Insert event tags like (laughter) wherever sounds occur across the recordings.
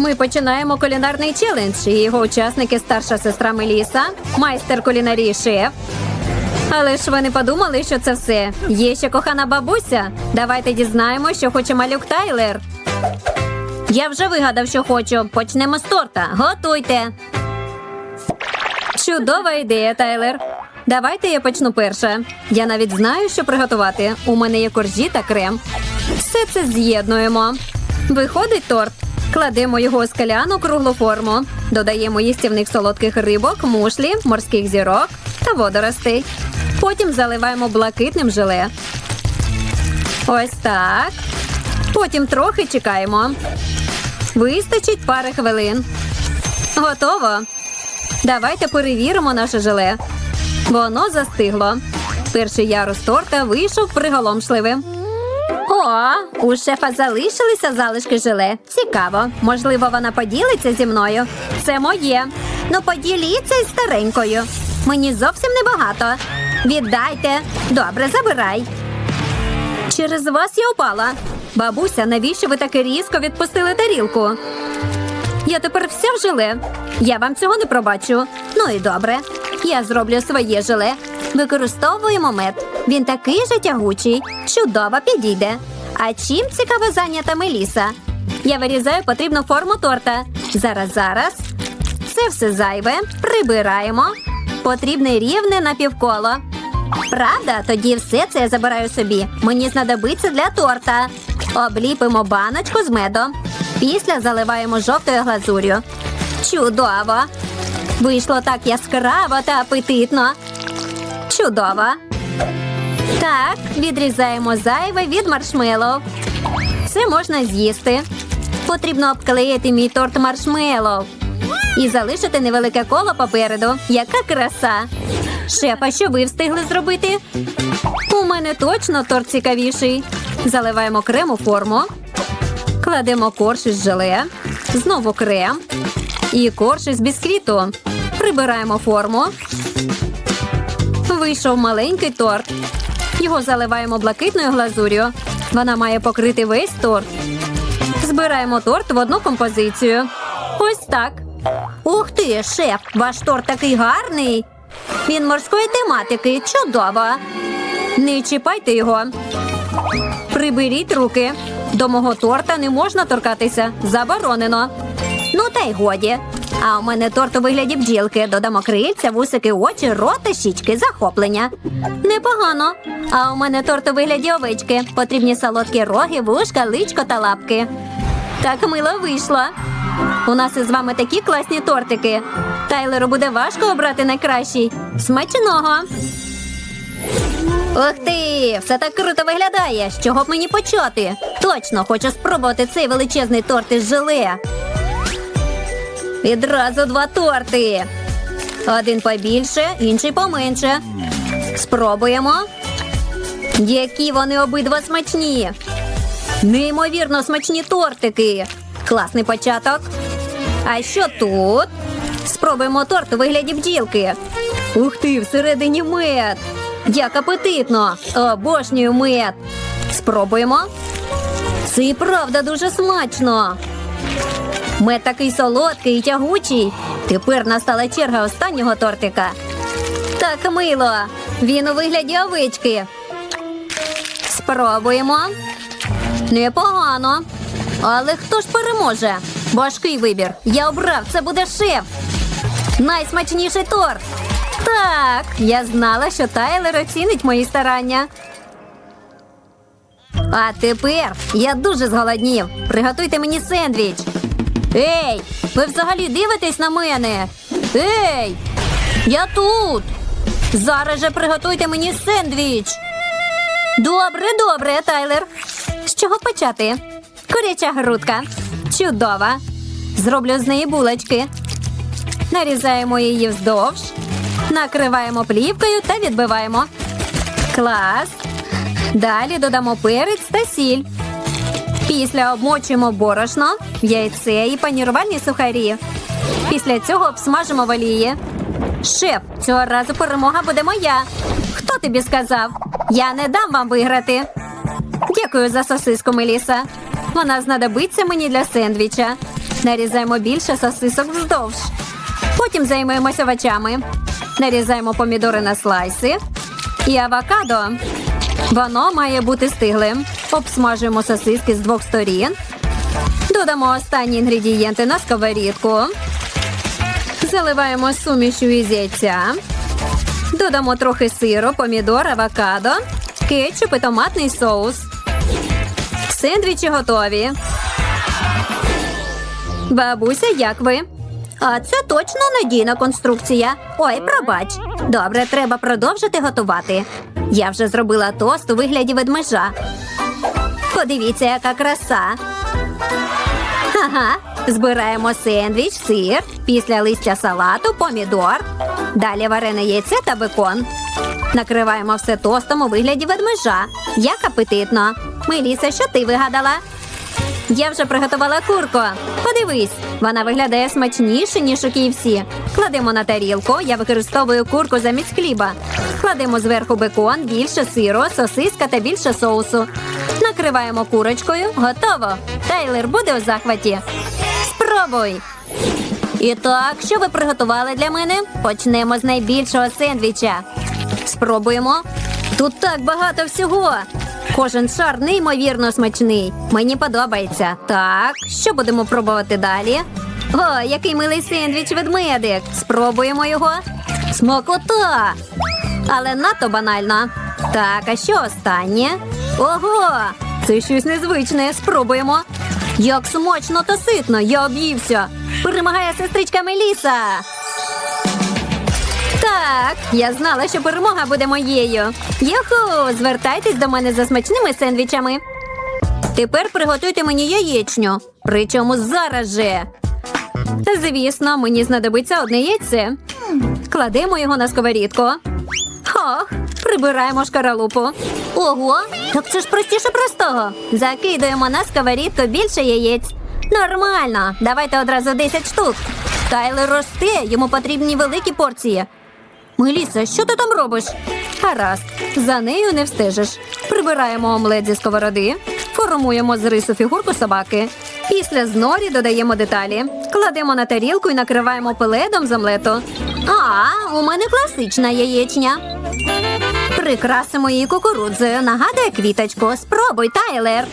Ми починаємо кулінарний челендж. І його учасники старша сестра Меліса, майстер кулінарії шеф. Але ж ви не подумали, що це все. Є ще кохана бабуся. Давайте дізнаємо, що хоче малюк Тайлер. Я вже вигадав, що хочу. Почнемо з торта. Готуйте. Чудова ідея, Тайлер. Давайте я почну перша. Я навіть знаю, що приготувати. У мене є коржі та крем. Все це з'єднуємо. Виходить торт. Кладемо його у скаляну круглу форму. Додаємо їстівних солодких рибок, мушлі, морських зірок та водоростей. Потім заливаємо блакитним желе. Ось так. Потім трохи чекаємо. Вистачить пари хвилин. Готово. Давайте перевіримо наше желе. Воно застигло. Перший ярус торта вийшов приголомшливим. О, у шефа залишилися залишки желе. Цікаво. Можливо, вона поділиться зі мною. Це моє. Ну поділіться із старенькою. Мені зовсім небагато. Віддайте. Добре, забирай. Через вас я упала. Бабуся, навіщо ви таки різко відпустили тарілку? Я тепер вся в желе. Я вам цього не пробачу. Ну і добре. Я зроблю своє желе. Використовуємо мед. Він такий же тягучий. Чудово підійде. А чим цікаво зайнята Меліса? Я вирізаю потрібну форму торта. Зараз, зараз. Це все зайве. Прибираємо. Потрібне рівне напівколо. Правда, тоді все це я забираю собі. Мені знадобиться для торта. Обліпимо баночку з медом. Після заливаємо жовтою глазур'ю. Чудово! Вийшло так яскраво та апетитно. Чудово. Так, відрізаємо зайве від маршмеллоу. Це можна з'їсти. Потрібно обклеїти мій торт маршмеллоу. І залишити невелике коло попереду. Яка краса! Шефа, що ви встигли зробити? У мене точно торт цікавіший. Заливаємо крем у форму. Кладемо корж із желе, знову крем і корж із бісквіту. Прибираємо форму. Вийшов маленький торт. Його заливаємо блакитною глазур'ю. Вона має покрити весь торт. Збираємо торт в одну композицію. Ось так. Ух ти, шеф, ваш торт такий гарний. Він морської тематики. Чудово. Не чіпайте його. Приберіть руки. До мого торта не можна торкатися. Заборонено. Ну та й годі. А у мене торт у вигляді бджілки. Додамо крильця, вусики, очі, рота, щічки, захоплення. Непогано. А у мене торт у вигляді овечки. Потрібні солодкі роги, вушка, личко та лапки. Так мило вийшло. У нас із вами такі класні тортики. Тайлеру буде важко обрати найкращий. Смачного. Ух ти! Все так круто виглядає. З чого б мені почати? Точно хочу спробувати цей величезний торт із желе. Відразу два торти. Один побільше, інший поменше. Спробуємо. Які вони обидва смачні. Неймовірно смачні тортики. Класний початок. А що тут? Спробуємо торт у вигляді бджілки. Ух ти, всередині мед. Як апетитно! Обожнюю мед. Спробуємо. Це і правда дуже смачно. Мед такий солодкий і тягучий. Тепер настала черга останнього тортика. Так мило. Він у вигляді овечки. Спробуємо. Непогано. Але хто ж переможе? Важкий вибір. Я обрав, це буде шеф. Найсмачніший торт. Так, я знала, що Тайлер оцінить мої старання. А тепер я дуже зголоднів. Приготуйте мені сендвіч. Ей, ви взагалі дивитесь на мене? Ей, я тут. Зараз же приготуйте мені сендвіч. Добре, добре, Тайлер. З чого почати? Куряча грудка. Чудова. Зроблю з неї булочки. Нарізаємо її вздовж, накриваємо плівкою та відбиваємо. Клас. Далі додамо перець та сіль. Після обмочуємо борошно, яйце і панірувальні сухарі. Після цього обсмажимо в олії. Шеф, цього разу перемога буде моя. Хто тобі сказав? Я не дам вам виграти. Дякую за сосиску, Меліса. Вона знадобиться мені для сендвіча. Нарізаємо більше сосисок вздовж. Потім займаємося овочами. Нарізаємо помідори на слайси і авокадо. Воно має бути стиглим. Обсмажуємо сосиски з двох сторін. Додамо останні інгредієнти на сковорідку. Заливаємо сумішю із яйця. Додамо трохи сиру, помідор, авокадо, кетчуп і томатний соус. Сендвічі готові. Бабуся, як ви? А це точно надійна конструкція. Ой, пробач. Добре, треба продовжити готувати. Я вже зробила тост у вигляді ведмежа. Подивіться, яка краса. Ага, збираємо сендвіч, сир, після листя салату, помідор, далі варене яйце та бекон. Накриваємо все тостом у вигляді ведмежа. Як апетитно. Меліса, що ти вигадала? Я вже приготувала курку. Подивись, вона виглядає смачніше, ніж у KFC. Кладемо на тарілку. Я використовую курку замість хліба. Кладемо зверху бекон, більше сиру, сосиска та більше соусу. Накриваємо курочкою. Готово. Тайлер буде у захваті. Спробуй. І так, що ви приготували для мене? Почнемо з найбільшого сендвіча. Спробуємо. Тут так багато всього. Кожен шар неймовірно смачний. Мені подобається. Так, що будемо пробувати далі? О, який милий сендвіч ведмедик. Спробуємо його. Смакота! Але надто банально. Так, а що останнє? Ого! Це щось незвичне. Спробуємо. Як смачно та ситно, я об'ївся. Перемагає сестричка Меліса. Так, я знала, що перемога буде моєю. Юху, звертайтесь до мене за смачними сендвічами. Тепер приготуйте мені яєчню. Причому зараз же. Звісно, мені знадобиться одне яйце. Кладемо його на сковорідку. Ох, прибираємо шкаралупу. Ого, так це ж простіше простого. Закидуємо на сковорідку більше яєць. Нормально, давайте одразу 10 штук. Тайлер росте, йому потрібні великі порції. Меліса, що ти там робиш? Гаразд, за нею не встежиш. Прибираємо омлет зі сковороди, формуємо з рису фігурку собаки. Після знорі додаємо деталі, кладемо на тарілку і накриваємо пеледом з омлету. А, у мене класична яєчня. Прикрасимо її кукурудзою. Нагадує квіточку. Спробуй, Тайлер.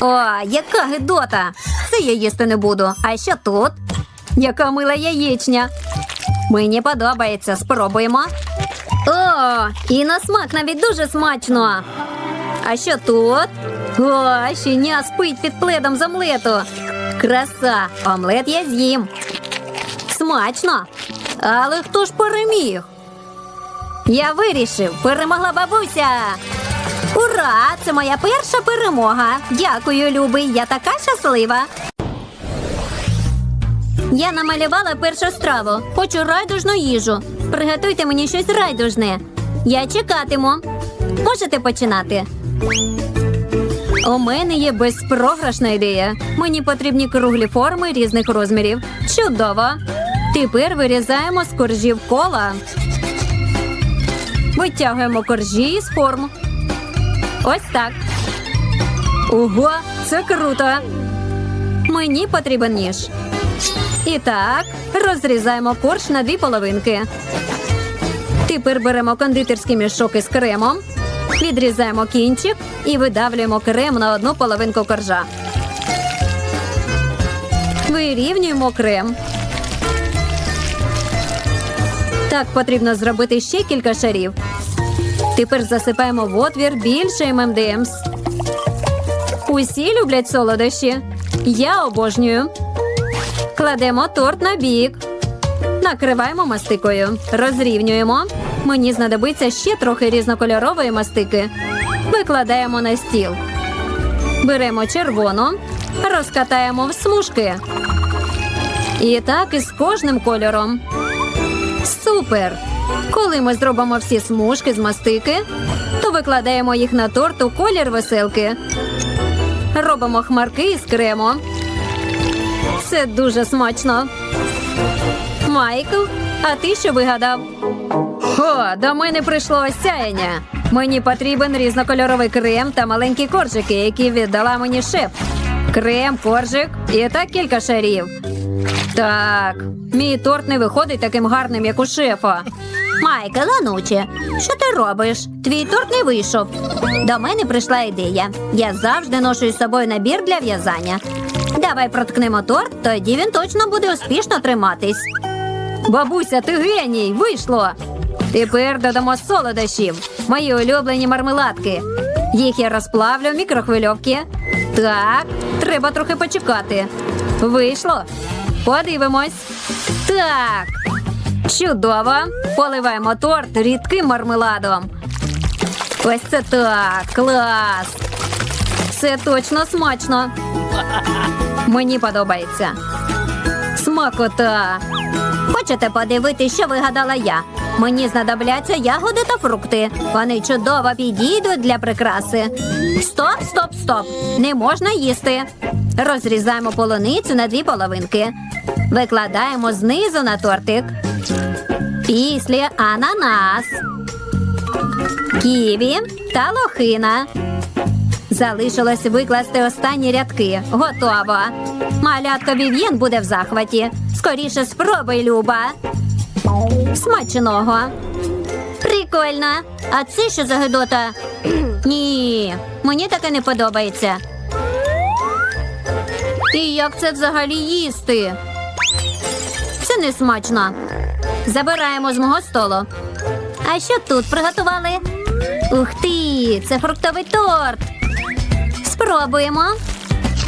О, яка гидота! Це я їсти не буду. А що тут? Яка мила яєчня. Мені подобається. Спробуємо. О, і на смак навіть дуже смачно. А що тут? О, щеня спить під пледом з омлету. Краса! Омлет я з'їм. Смачно. Але хто ж переміг? Я вирішив, перемогла бабуся. Ура! Це моя перша перемога. Дякую, любий. Я така щаслива. Я намалювала першу страву. Хочу райдужну їжу. Приготуйте мені щось райдужне. Я чекатиму. Можете починати. У мене є безпрограшна ідея. Мені потрібні круглі форми різних розмірів. Чудово! Тепер вирізаємо з коржів кола. Витягуємо коржі з форм. Ось так. Ого, це круто. Мені потрібен ніж. І так, розрізаємо корж на дві половинки. Тепер беремо кондитерський мішок із кремом, відрізаємо кінчик і видавлюємо крем на одну половинку коржа. Вирівнюємо крем. Так потрібно зробити ще кілька шарів. Тепер засипаємо в отвір більше ММДМС. Усі люблять солодощі. Я обожнюю. Кладемо торт на бік. Накриваємо мастикою. Розрівнюємо. Мені знадобиться ще трохи різнокольорової мастики. Викладаємо на стіл. Беремо червону, розкатаємо в смужки. І так із кожним кольором. Супер! Коли ми зробимо всі смужки з мастики, то викладаємо їх на торт у колір веселки. Робимо хмарки із крему. Це дуже смачно. Майкл, а ти що вигадав? О, до мене прийшло осяяння. Мені потрібен різнокольоровий крем та маленькі коржики, які віддала мені шеф. крем, коржик і так кілька шарів. Так, мій торт не виходить таким гарним, як у шефа. Майкл, Ануче, що ти робиш? Твій торт не вийшов. До мене прийшла ідея. Я завжди ношу із собою набір для в'язання. Давай проткнемо торт, тоді він точно буде успішно триматись. Бабуся, ти геній! Вийшло! Тепер додамо солодощів, мої улюблені мармеладки. Їх я розплавлю в мікрохвильовці. Так, треба трохи почекати. Вийшло. Подивимось. Так. Чудово. Поливаємо торт рідким мармеладом. Ось це так. Клас. Це точно смачно. Мені подобається. Смакота. Хочете подивитися, що вигадала я? Мені знадобляться ягоди та фрукти. Вони чудово підійдуть для прикраси. Стоп, стоп, стоп. Не можна їсти. Розрізаємо полуницю на дві половинки. Викладаємо знизу на тортик. Після ананас, ківі та лохина. Залишилось викласти останні рядки. Готово. Малятка Вів'єн буде в захваті. Скоріше спробуй, Люба. Смачного. Прикольно. А це що за гидота? (clears throat) Ні, мені таке не подобається. І як це взагалі їсти? Це не смачно. Забираємо з мого столу. А що тут приготували? Ух ти! Це фруктовий торт. Спробуємо.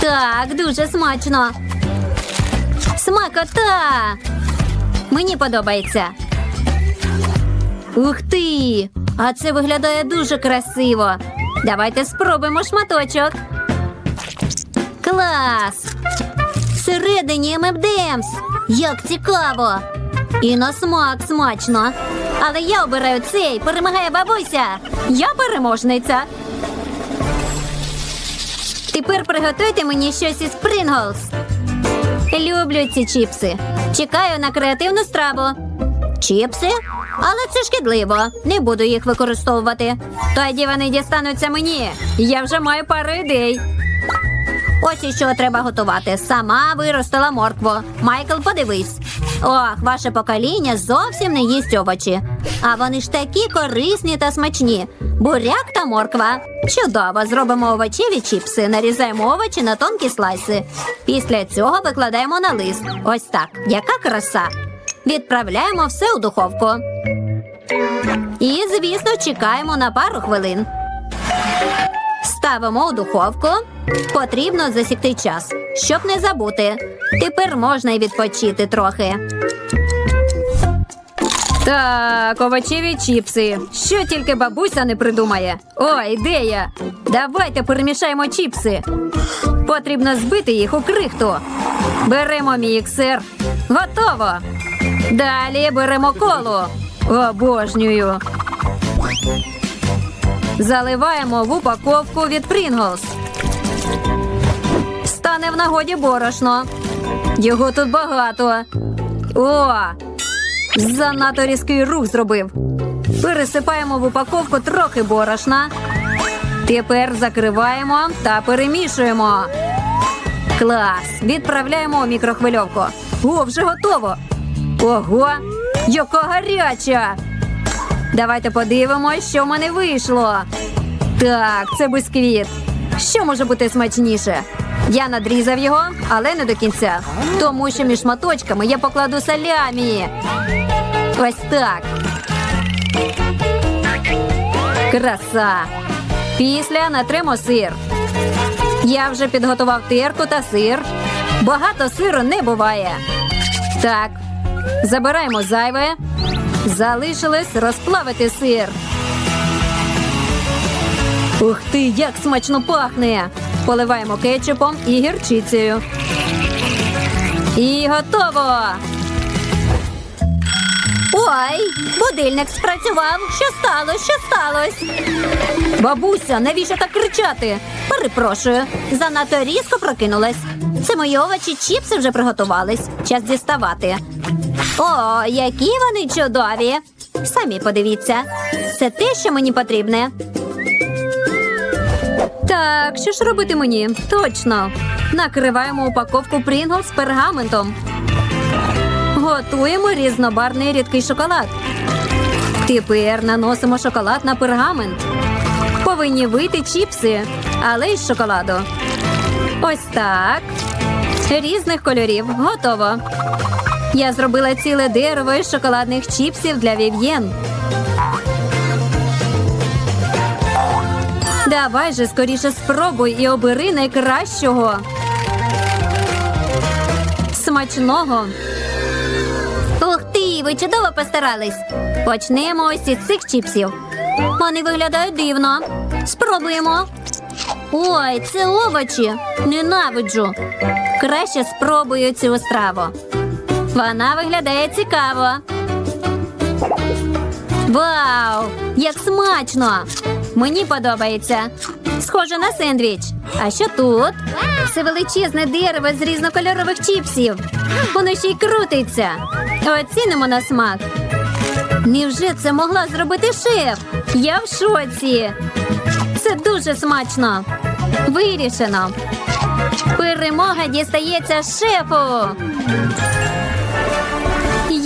Так, дуже смачно. Смакота! Мені подобається. Ух ти! А це виглядає дуже красиво. Давайте спробуємо шматочок. Клас! Всередині ММДМС. Як цікаво! І на смак смачно. Але я обираю цей, перемагає бабуся. Я переможниця. Тепер приготуйте мені щось із Принглс. Люблю ці чіпси. Чекаю на креативну страву. Чіпси? Але це шкідливо. Не буду їх використовувати. Тоді вони дістануться мені. Я вже маю пару ідей. Ось і що треба готувати. Сама виростила моркву. Майкл, подивись. Ох, ваше покоління зовсім не їсть овочі. А вони ж такі корисні та смачні. Буряк та морква. Чудово, зробимо овочеві чіпси, нарізаємо овочі на тонкі слайси. Після цього викладаємо на лист. Ось так. Яка краса. Відправляємо все у духовку. І, звісно, чекаємо на пару хвилин. Ставимо у духовку. Потрібно засікти час, щоб не забути. Тепер можна й відпочити трохи. Так, овочеві чіпси. Що тільки бабуся не придумає. О, ідея! Давайте перемішаємо чіпси. Потрібно збити їх у крихту. Беремо міксер. Готово. Далі беремо колу. Обожнюю. Заливаємо в упаковку від Pringles. Стане в нагоді борошно. Його тут багато. О! Занадто різкий рух зробив. Пересипаємо в упаковку трохи борошна. Тепер закриваємо та перемішуємо. Клас! Відправляємо у мікрохвильовку. О, вже готово. Ого! Яка гаряча! Давайте подивимось, що в мене вийшло. Так, це бисквіт. Що може бути смачніше? Я надрізав його, але не до кінця. Тому що між шматочками я покладу салямі. Ось так. Краса. Після натримо сир. Я вже підготував терку та сир. Багато сиру не буває. Так, забираємо зайве. Залишилось розплавити сир. Ух ти, як смачно пахне! Поливаємо кетчупом і гірчицею. І готово. Ой, будильник спрацював. Що сталося? Що сталося? Бабуся, навіщо так кричати? Перепрошую, занадто різко прокинулась. Це мої овочі чіпси вже приготувались. Час діставати. О, які вони чудові! Самі подивіться. Це те, що мені потрібне. Так, що ж робити мені? Точно. Накриваємо упаковку Pringles з пергаментом. Готуємо різнобарний рідкий шоколад. Тепер наносимо шоколад на пергамент. Повинні вийти чіпси, але із шоколаду. Ось так. Різних кольорів. Готово. Я зробила ціле дерево із шоколадних чіпсів для вів'єн. Давай же скоріше спробуй і обери найкращого. Смачного. Ух ти, ви чудово постарались. Почнемо ось із цих чіпсів. Вони виглядають дивно. Спробуємо. Ой, це овочі. Ненавиджу. Краще спробую цю страву. Вона виглядає цікаво. Вау! Як смачно! Мені подобається. Схоже на сендвіч. А що тут? Це величезне дерево з різнокольорових чіпсів. Воно ще й крутиться. Оцінимо на смак. Невже це могла зробити шеф? Я в шоці. Це дуже смачно. Вирішено. Перемога дістається шефу.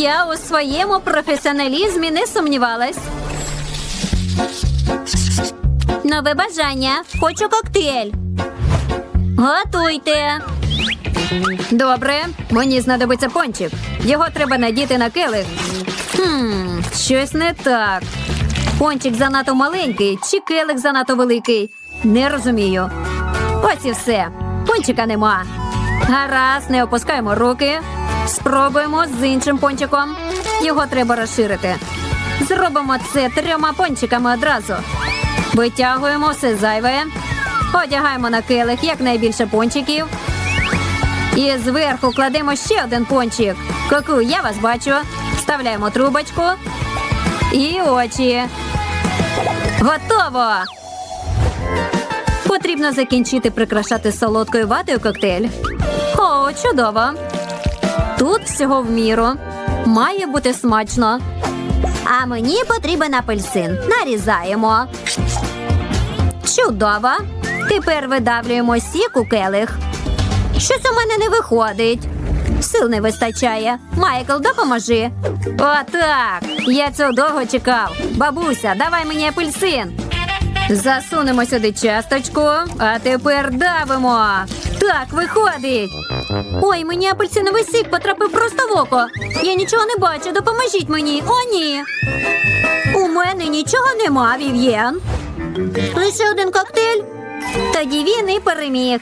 Я у своєму професіоналізмі не сумнівалась. Нове бажання. Хочу коктейль. Готуйте. Добре, мені знадобиться пончик. Його треба надіти на келих. Хм, щось не так. Пончик занадто маленький чи келих занадто великий. Не розумію. Ось і все. Пончика нема. Гаразд, не опускаємо руки. Спробуємо з іншим пончиком. Його треба розширити. Зробимо це трьома пончиками одразу. Витягуємо все зайве. Одягаємо на келих якнайбільше пончиків. І зверху кладемо ще один пончик. Коку, я вас бачу. Вставляємо трубочку. І очі. Готово! Потрібно закінчити прикрашати солодкою ватою коктейль. О, чудово! Тут всього в міру. Має бути смачно. А мені потрібен апельсин. Нарізаємо. Чудово. Тепер видавлюємо сік у келих. Щось у мене не виходить. Сил не вистачає. Майкл, допоможи. Отак. Я цього довго чекав. Бабуся, давай мені апельсин. Засунемо сюди часточку, а тепер давимо. Так, виходить. Ой, мені апельсиновий сік потрапив просто в око. Я нічого не бачу, допоможіть мені. О, ні. У мене нічого нема, Вів'єн. Лише один коктейль. Тоді він і переміг.